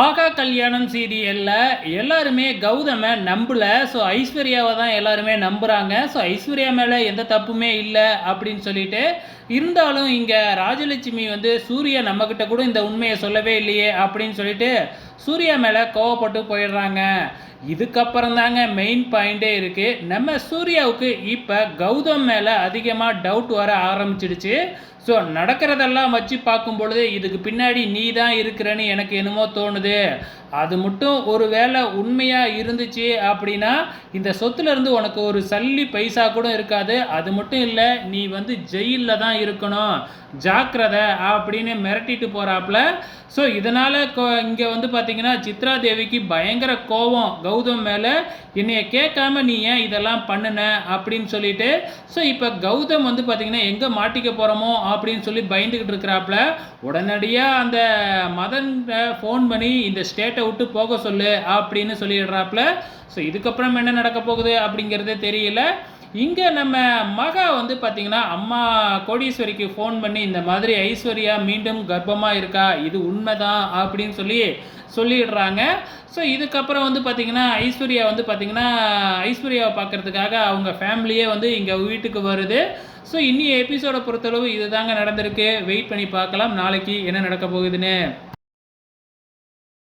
ஆகா கல்யாணம் சீரியலில் எல்லாருமே கௌதமை நம்பல. ஸோ ஐஸ்வர்யாவை தான் எல்லாருமே நம்புகிறாங்க ஸோ ஐஸ்வர்யா மேலே எந்த தப்புமே இல்லை அப்படின்னு சொல்லிட்டு இருந்தாலும் இங்கே ராஜலட்சுமி வந்து சூர்யா நம்மக்கிட்ட கூட இந்த உண்மையை சொல்லவே இல்லையே அப்படின்னு சொல்லிட்டு சூர்யா மேலே கோவப்பட்டு போயிடுறாங்க. இதுக்கப்புறம் தாங்க மெயின் பாயிண்டே இருக்குது நம்ம சூர்யாவுக்கு இப்போ கௌதம் மேலே அதிகமாக டவுட் வர ஆரம்பிச்சிடுச்சு. ஸோ நடக்கிறதெல்லாம் வச்சு பார்க்கும் பொழுது இதுக்கு பின்னாடி நீ தான் இருக்கிறன்னு எனக்கு என்னமோ தோணுது. அது மட்டும் ஒரு வேளை உண்மையாக இருந்துச்சு அப்படின்னா இந்த சொத்துலேருந்து உனக்கு ஒரு சல்லி பைசா கூட இருக்காது. அது மட்டும் இல்லை நீ வந்து ஜெயிலில் தான் இருக்கணும். ஜாக்கிரதை அப்படின்னு மிரட்டிட்டு போகிறாப்புல ஸோ இதனால் இங்கே வந்து பார்த்திங்கன்னா சித்ரா தேவிக்கு பயங்கர கோபம் கௌதம் மேலே என்னைய கேட்காம நீ ஏன் இதெல்லாம் பண்ணுன அப்படின்னு சொல்லிட்டு ஸோ இப்போ கௌதம் வந்து பார்த்திங்கன்னா எங்கே மாட்டிக்க போகிறோமோ அப்படின்னு சொல்லி பயந்துக்கிட்டு இருக்கிறாப்புல உடனடியாக அந்த மதன் ஃபோன் பண்ணி இந்த ஸ்டேட்டை விட்டு போக சொல்லு அப்படின்னு சொல்லிடுறாப்புல ஸோ இதுக்கப்புறம் என்ன நடக்க போகுது அப்படிங்கிறதே தெரியல. இங்கே நம்ம மகா வந்து பார்த்திங்கன்னா அம்மா கோடீஸ்வரிக்கு ஃபோன் பண்ணி இந்த மாதிரி ஐஸ்வர்யா மீண்டும் கர்ப்பமாக இருக்கா? இது உண்மைதான் அப்படின்னு சொல்லி சொல்லிடுறாங்க. ஸோ இதுக்கப்புறம் வந்து பார்த்திங்கன்னா ஐஸ்வர்யா வந்து பார்த்திங்கன்னா ஐஸ்வர்யாவை பார்க்குறதுக்காக அவங்க ஃபேமிலியே வந்து இங்கே வீட்டுக்கு வருது. ஸோ இன்னி எபிசோடை பொறுத்தளவு இதுதாங்க நடந்திருக்கு. வெயிட் பண்ணி பார்க்கலாம். நாளைக்கு என்ன நடக்க போகுதுன்னு.